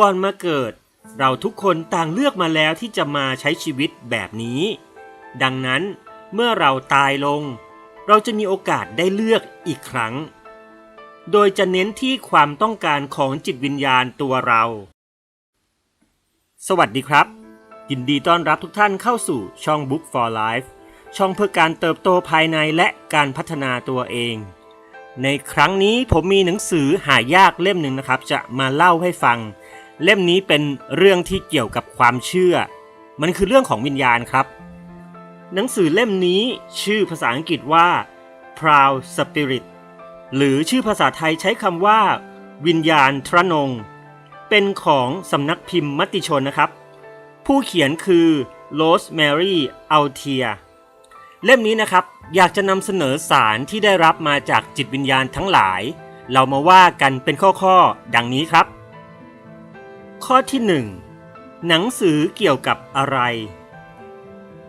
ก่อนมาเกิด เราทุกคนต่างเลือกมาแล้วที่จะมาใช้ชีวิตแบบนี้ ดังนั้นเมื่อเราตายลง เราจะมีโอกาสได้เลือกอีกครั้ง โดยจะเน้นที่ความต้องการของจิตวิญญาณตัวเรา สวัสดีครับ ยินดีต้อนรับทุกท่านเข้าสู่ช่อง Book for Life ช่องเพื่อการเติบโตภายในและการพัฒนาตัวเอง ในครั้งนี้ผมมีหนังสือหายากเล่มหนึ่งนะครับ จะมาเล่าให้ฟัง เล่มนี้เป็นเรื่องที่เกี่ยวกับความเชื่อ มันคือเรื่องของวิญญาณครับ หนังสือเล่มนี้ชื่อภาษาอังกฤษว่า Proud Spirit หรือชื่อภาษาไทยใช้คำว่า วิญญาณทรนง เป็นของสำนักพิมพ์มติชนนะครับ ผู้เขียนคือโรสแมรี่อัลเทียเล่มนี้นะครับอยากจะนำเสนอสารที่ได้รับมาจากจิตวิญญาณทั้งหลาย เรามาว่ากันเป็นข้อๆ ดังนี้ครับ ข้อที่ 1 หนังสือเกี่ยวกับอะไร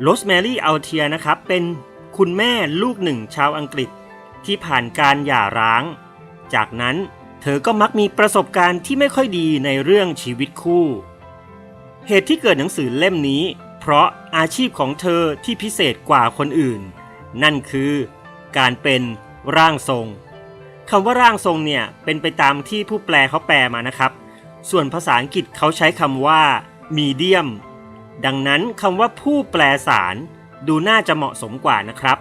โรสแมรี่อัลเทียนะครับเป็นคุณแม่ลูกหนึ่งชาวอังกฤษที่ผ่านการหย่าร้าง จากนั้นเธอก็มักมีประสบการณ์ที่ไม่ค่อยดีในเรื่องชีวิตคู่ เหตุที่เกิดหนังสือเล่มนี้ เพราะอาชีพของเธอที่พิเศษกว่าคนอื่น นั่นคือการเป็นร่างทรงคำว่าร่างทรงเนี่ยเป็นไปตามที่ผู้แปลเขาแปลมานะครับ ส่วนภาษาอังกฤษเขาใช้คำว่า medium ดังนั้นคำว่าผู้แปลสารดูน่าจะเหมาะสมกว่านะครับ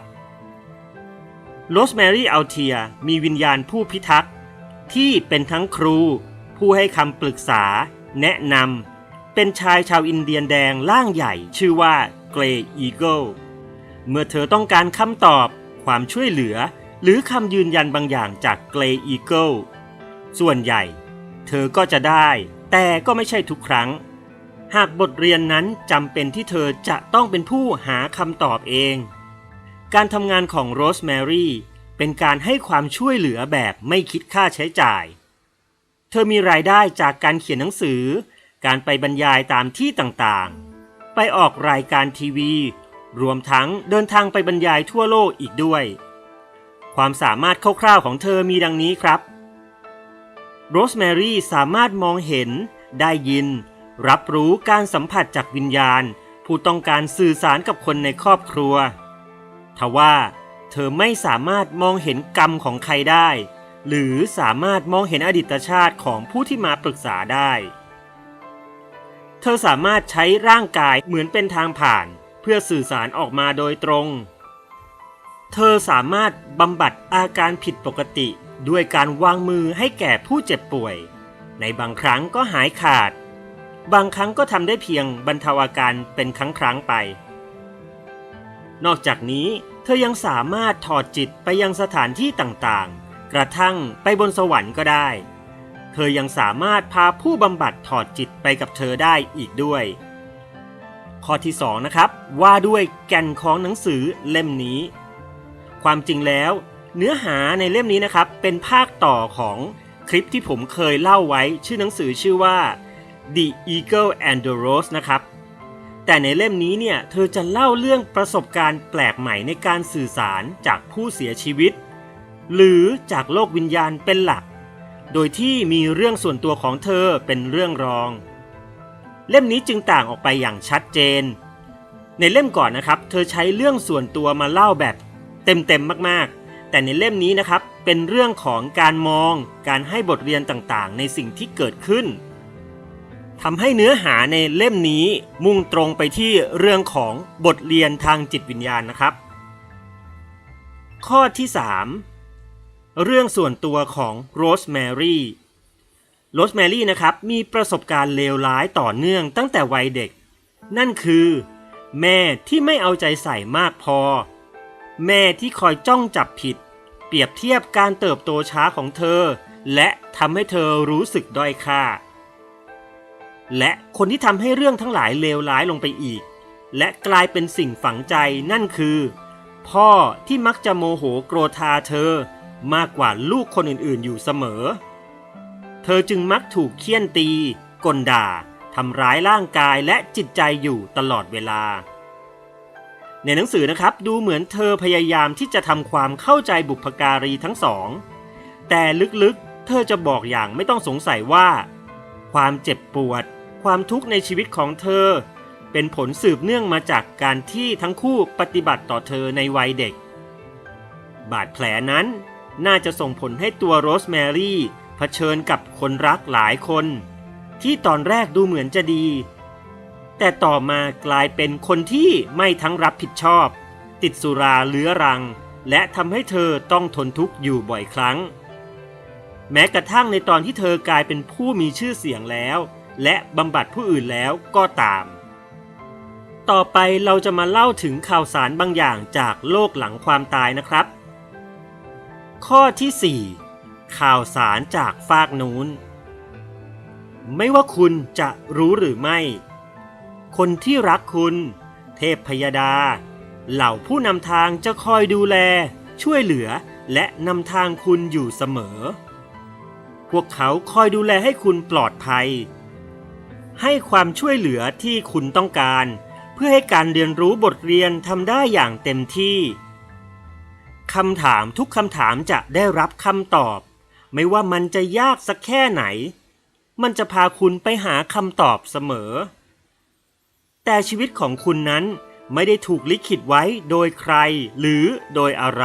โรสแมรี่อัลเทียมีวิญญาณผู้พิทักษ์ที่เป็นทั้งครู ผู้ให้คำปรึกษา แนะนำเป็นชายชาวอินเดียนแดงร่างใหญ่ชื่อว่าเกรย์อีเกิลเมื่อเธอต้องการคำตอบ ความช่วยเหลือ หรือคำยืนยันบางอย่างจากเกรย์อีเกิลส่วนใหญ่ เธอก็จะได้ แต่ก็ไม่ใช่ทุกครั้ง หากบทเรียนนั้นจำเป็นที่เธอจะต้องเป็นผู้หาคำตอบเอง การทำงานของโรสแมรี่เป็นการให้ความช่วยเหลือแบบไม่คิดค่าใช้จ่าย เธอมีรายได้จากการเขียนหนังสือ การไปบรรยายตามที่ต่างๆ ไปออกรายการทีวี รวมทั้งเดินทางไปบรรยายทั่วโลกอีกด้วย ความสามารถคร่าวๆของเธอมีดังนี้ครับ โรสแมรี่สามารถมองเห็น ได้ยิน รับรู้การสัมผัสจากวิญญาณ ผู้ต้องการสื่อสารกับคนในครอบครัว ทว่า เธอไม่สามารถมองเห็นกรรมของใครได้ หรือสามารถมองเห็นอดีตชาติของผู้ที่มาปรึกษาได้ เธอสามารถใช้ร่างกายเหมือนเป็นทางผ่าน เพื่อสื่อสารออกมาโดยตรง เธอสามารถบำบัดอาการผิดปกติ ด้วยการวางมือให้แก่ผู้เจ็บป่วย ในบางครั้งก็หายขาด บางครั้งก็ทำได้เพียงบรรเทาอาการเป็นครั้งครั้งไป นอกจากนี้เธอยังสามารถถอดจิตไปยังสถานที่ต่างๆ กระทั่งไปบนสวรรค์ก็ได้ เธอยังสามารถพาผู้บำบัดถอดจิตไปกับเธอได้อีกด้วย ข้อที่2นะครับว่าด้วยแก่นของหนังสือเล่มนี้ ความจริงแล้ว เนื้อหาในเล่มนี้นะครับ เป็นภาคต่อของคลิปที่ผมเคยเล่าไว้ ชื่อหนังสือชื่อว่า The Eagle and the Rose นะครับ แต่ในเล่มนี้เนี่ย เธอจะเล่าเรื่องประสบการณ์แปลกใหม่ในการสื่อสารจากผู้เสียชีวิต หรือจากโลกวิญญาณเป็นหลัก โดยที่มีเรื่องส่วนตัวของเธอเป็นเรื่องรอง เล่มนี้จึงต่างออกไปอย่างชัดเจน ในเล่มก่อนนะครับ เธอใช้เรื่องส่วนตัวมาเล่าแบบเต็มๆมากๆ แต่ในเล่มนี้นะครับเป็นเรื่องของการมองการให้บทเรียนต่างๆ ในสิ่งที่เกิดขึ้นทำให้เนื้อหาในเล่มนี้มุ่งตรงไปที่เรื่องของบทเรียนทางจิตวิญญาณนะครับ ข้อที่ 3 เรื่องส่วนตัวของโรสแมรี่โรสแมรี่นะครับมีประสบการณ์เลวร้ายต่อเนื่องตั้งแต่วัยเด็ก นั่นคือ แม่ที่ไม่เอาใจใส่มากพอ แม่ที่คอยจ้องจับผิด เปรียบเทียบการเติบโตช้าของเธอ และทำให้เธอรู้สึกด้อยค่า และคนที่ทำให้เรื่องทั้งหลายเลวร้ายลงไปอีก และกลายเป็นสิ่งฝังใจนั่นคือ พ่อที่มักจะโมโหโกรธาเธอมากกว่าลูกคนอื่นๆ อยู่เสมอ เธอจึงมักถูกเคี่ยนตีกลด่าทำร้ายร่างกายและจิตใจอยู่ตลอดเวลา ในหนังสือนะครับดูเหมือนเธอพยายามที่จะทำความเข้าใจบุพการีทั้งสอง แต่ลึกๆเธอจะบอกอย่างไม่ต้องสงสัยว่า ความเจ็บปวด ความทุกข์ในชีวิตของเธอ เป็นผลสืบเนื่องมาจากการที่ทั้งคู่ปฏิบัติต่อเธอในวัยเด็ก บาดแผลนั้นน่าจะส่งผลให้ตัวโรสแมรี่เผชิญกับคนรักหลายคน ที่ตอนแรกดูเหมือนจะดี แต่ต่อมากลายเป็นคนที่ไม่ทั้งรับผิดชอบ ติดสุราเลื้อรัง และทำให้เธอต้องทนทุกข์อยู่บ่อยครั้ง แม้กระทั่งในตอนที่เธอกลายเป็นผู้มีชื่อเสียงแล้ว และบำบัดผู้อื่นแล้วก็ตาม ต่อไปเราจะมาเล่าถึงข่าวสารบางอย่างจากโลกหลังความตายนะครับ ข้อที่ 4 ข่าวสารจากฟากนู้น ไม่ว่าคุณจะรู้หรือไม่ คนที่รักคุณ เทพพยดา เหล่าผู้นำทางจะคอยดูแล ช่วยเหลือและนำทางคุณอยู่เสมอ พวกเขาคอยดูแลให้คุณปลอดภัย ให้ความช่วยเหลือที่คุณต้องการ เพื่อให้การเรียนรู้บทเรียนทำได้อย่างเต็มที่คำถามทุกคำถามจะได้รับคำตอบ ไม่ว่ามันจะยากสักแค่ไหน มันจะพาคุณไปหาคำตอบเสมอ แต่ชีวิตของคุณนั้นไม่ได้ถูกลิขิตไว้โดยใครหรือโดยอะไร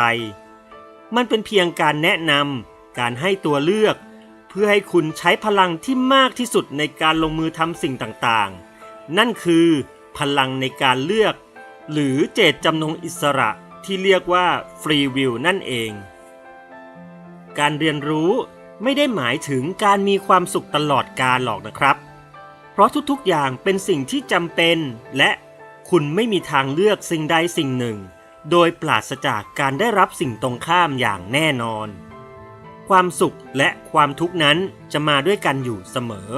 มันเป็นเพียงการแนะนำการให้ตัวเลือก เพื่อให้คุณใช้พลังที่มากที่สุดในการลงมือทำสิ่งต่างๆ นั่นคือพลังในการเลือก หรือเจตจำนงอิสระที่เรียกว่าฟรีวิลนั่นเอง การเรียนรู้ไม่ได้หมายถึงการมีความสุขตลอดกาลหรอกนะครับ ราะทุกๆอย่างเป็นสิ่งที่จำเป็น และคุณไม่มีทางเลือกสิ่งใดสิ่งหนึ่ง โดยปราศจากการได้รับสิ่งตรงข้ามอย่างแน่นอน ความสุขและความทุกข์นั้นจะมาด้วยกันอยู่เสมอ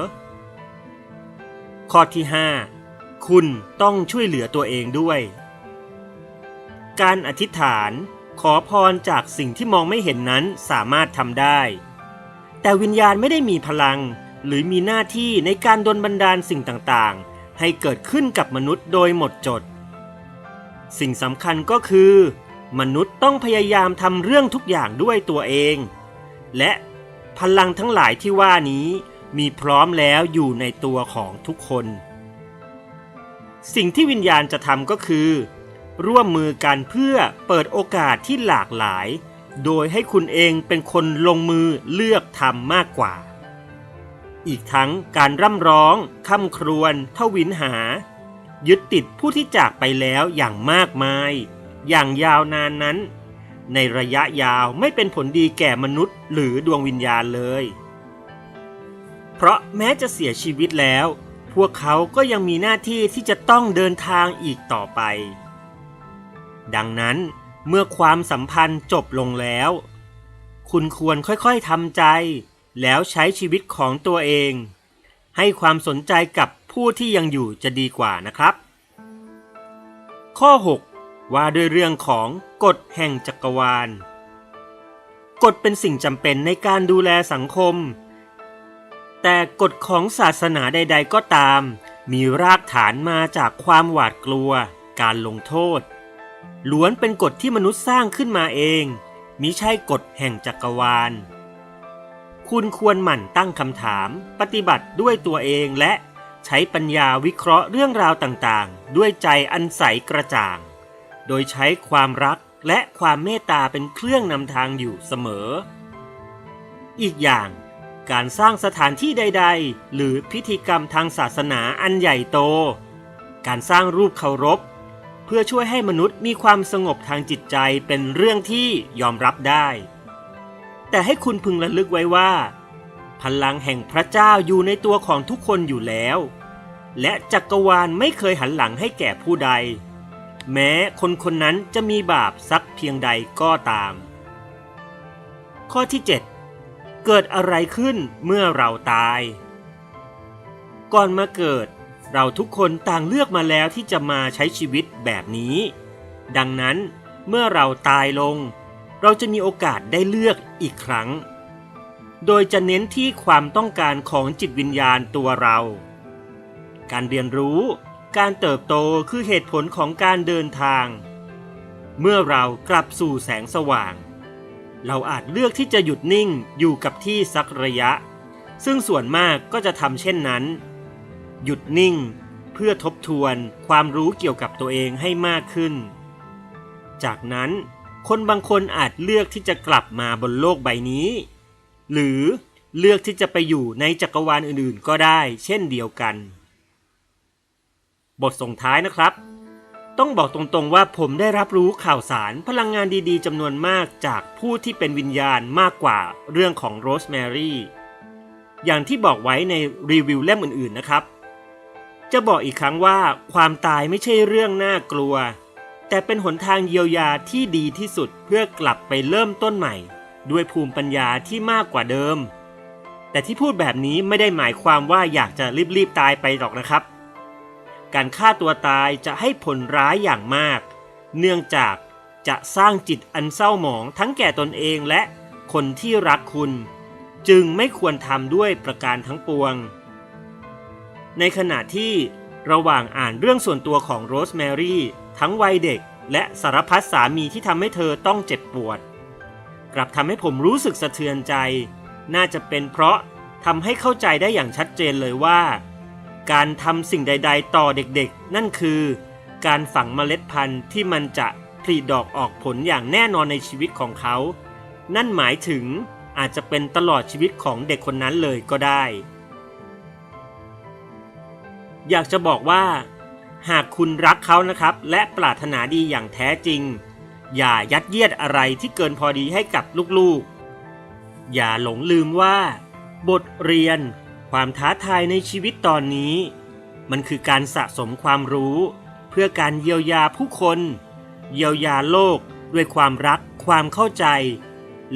ข้อที่ 5 คุณต้องช่วยเหลือตัวเองด้วย การอธิษฐานขอพรจากสิ่งที่มองไม่เห็นนั้นสามารถทำได้ แต่วิญญาณไม่ได้มีพลัง หรือมีหน้าที่ในการดลบันดาลสิ่งต่างๆ ให้เกิดขึ้นกับมนุษย์โดยหมดจด สิ่งสำคัญก็คือ มนุษย์ต้องพยายามทำเรื่องทุกอย่างด้วยตัวเอง และพลังทั้งหลายที่ว่านี้มีพร้อมแล้วอยู่ในตัวของทุกคน สิ่งที่วิญญาณจะทำก็คือ ร่วมมือกันเพื่อเปิดโอกาสที่หลากหลาย โดยให้คุณเองเป็นคนลงมือเลือกทำมากกว่า อีกทั้งการร่ำร้องคำครวญทวินหา ยึดติดผู้ที่จากไปแล้วอย่างมากมาย อย่างยาวนานนั้น ในระยะยาวไม่เป็นผลดีแก่มนุษย์ หรือดวงวิญญาณเลย เพราะแม้จะเสียชีวิตแล้ว พวกเขาก็ยังมีหน้าที่ที่จะต้องเดินทางอีกต่อไป ดังนั้นเมื่อความสัมพันธ์จบลงแล้ว คุณควรค่อยๆทำใจ แล้วใช้ชีวิตของตัวเอง ให้ความสนใจกับผู้ที่ยังอยู่จะดีกว่านะครับ ข้อ 6 ว่าด้วยเรื่องของกฎแห่งจักรวาล กฎเป็นสิ่งจำเป็นในการดูแลสังคม แต่กฎของศาสนาใด ๆ ก็ตาม มีรากฐานมาจากความหวาดกลัว การลงโทษ ล้วนเป็นกฎที่มนุษย์สร้างขึ้นมาเองมิใช่กฎแห่งจักรวาล คุณควรหมั่นตั้งคำถาม ปฏิบัติด้วยตัวเองและใช้ปัญญาวิเคราะห์เรื่องราวต่างๆ ด้วยใจอันใสกระจ่าง โดยใช้ความรักและความเมตตาเป็นเครื่องนำทางอยู่เสมอ อีกอย่าง การสร้างสถานที่ใด ๆ หรือพิธีกรรมทางศาสนาอันใหญ่โต การสร้างรูปเคารพ เพื่อช่วยให้มนุษย์มีความสงบทางจิตใจเป็นเรื่องที่ยอมรับได้ แต่ให้คุณพึงระลึกไว้ว่า พลังแห่งพระเจ้าอยู่ในตัวของทุกคนอยู่แล้ว และจักรวาลไม่เคยหันหลังให้แก่ผู้ใด แม้คนคนนั้นจะมีบาปสักเพียงใดก็ตาม ข้อที่ 7 เกิดอะไรขึ้นเมื่อเราตาย ก่อนมาเกิดเราทุกคนต่างเลือกมาแล้วที่จะมาใช้ชีวิตแบบนี้ ดังนั้นเมื่อเราตายลง เราจะมีโอกาสได้เลือกอีกครั้ง โดยจะเน้นที่ความต้องการของจิตวิญญาณตัวเรา การเรียนรู้ การเติบโตคือเหตุผลของการเดินทาง เมื่อเรากลับสู่แสงสว่าง เราอาจเลือกที่จะหยุดนิ่งอยู่กับที่สักระยะ ซึ่งส่วนมากก็จะทำเช่นนั้น หยุดนิ่งเพื่อทบทวนความรู้เกี่ยวกับตัวเองให้มากขึ้น จากนั้น คนบางคนอาจเลือกที่จะกลับมาบนโลกใบนี้ หรือเลือกที่จะไปอยู่ในจักรวาลอื่นๆ ก็ได้ เช่นเดียวกัน บทส่งท้ายนะครับ ต้องบอกตรงๆว่าผมได้รับรู้ข่าวสารพลังงานดีๆจำนวนมากจากผู้ที่เป็นวิญญาณมากกว่าเรื่องของโรสแมรี่อย่างที่บอกไว้ในรีวิวเล่มอื่นๆนะครับ จะบอกอีกครั้งว่าความตายไม่ใช่เรื่องน่ากลัว แต่เป็นหนทางเยียวยาที่ดีที่สุดเพื่อกลับไปเริ่มต้นใหม่ ด้วยภูมิปัญญาที่มากกว่าเดิม แต่ที่พูดแบบนี้ไม่ได้หมายความว่าอยากจะรีบๆตายไปหรอกนะครับ การฆ่าตัวตายจะให้ผลร้ายอย่างมาก เนื่องจากจะสร้างจิตอันเศร้าหมองทั้งแก่ตนเองและคนที่รักคุณ จึงไม่ควรทำด้วยประการทั้งปวง ในขณะที่ระหว่างอ่านเรื่องส่วนตัวของโรสแมรี่ ทั้งวัยเด็กและสารพัดสามีที่ทำให้เธอต้องเจ็บปวด กลับทำให้ผมรู้สึกสะเทือนใจ น่าจะเป็นเพราะทำให้เข้าใจได้อย่างชัดเจนเลยว่า การทำสิ่งใด ๆ ต่อเด็กๆ นั่นคือ การฝังเมล็ดพันธุ์ที่มันจะผลิดอกออกผลอย่างแน่นอนในชีวิตของเขา นั่นหมายถึงอาจจะเป็นตลอดชีวิตของเด็กคนนั้นเลยก็ได้ อยากจะบอกว่า หากคุณรักเขานะครับ และปรารถนาดีอย่างแท้จริง อย่ายัดเยียดอะไรที่เกินพอดีให้กับลูกๆ อย่าหลงลืมว่า บทเรียน ความท้าทายในชีวิตตอนนี้ มันคือการสะสมความรู้ เพื่อการเยียวยาผู้คน เยียวยาโลกด้วยความรักความเข้าใจ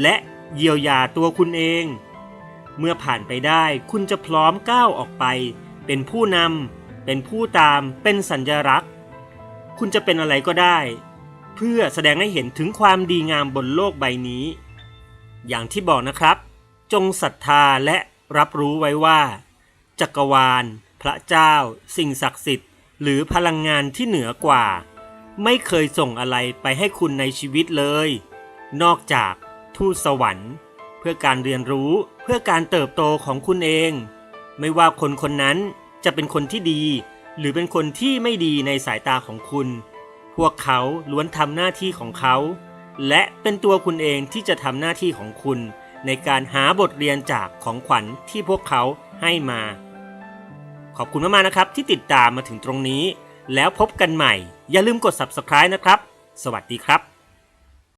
และเยียวยาตัวคุณเอง เมื่อผ่านไปได้คุณจะพร้อมก้าวออกไป เป็นผู้นำ เป็นผู้ตามเป็นสัญลักษณ์ คุณจะเป็นอะไรก็ได้ เพื่อแสดงให้เห็นถึงความดีงามบนโลกใบนี้ อย่างที่บอกนะครับ จงศรัทธาและรับรู้ไว้ว่า จักรวาล พระเจ้า สิ่งศักดิ์สิทธิ์ หรือพลังงานที่เหนือกว่า ไม่เคยส่งอะไรไปให้คุณในชีวิตเลย นอกจากทูตสวรรค์ เพื่อการเรียนรู้เพื่อการเติบโตของคุณเอง ไม่ว่าคนคนนั้น จะเป็นคนที่ดี หรือเป็นคนที่ไม่ดีในสายตาของคุณ พวกเขาล้วนทำหน้าที่ของเขา และเป็นตัวคุณเองที่จะทำหน้าที่ของคุณ ในการหาบทเรียนจากของขวัญที่พวกเขาให้มา ขอบคุณมากๆนะครับที่ติดตามมาถึงตรงนี้ แล้วพบกันใหม่ อย่าลืมกด subscribe นะครับ สวัสดีครับ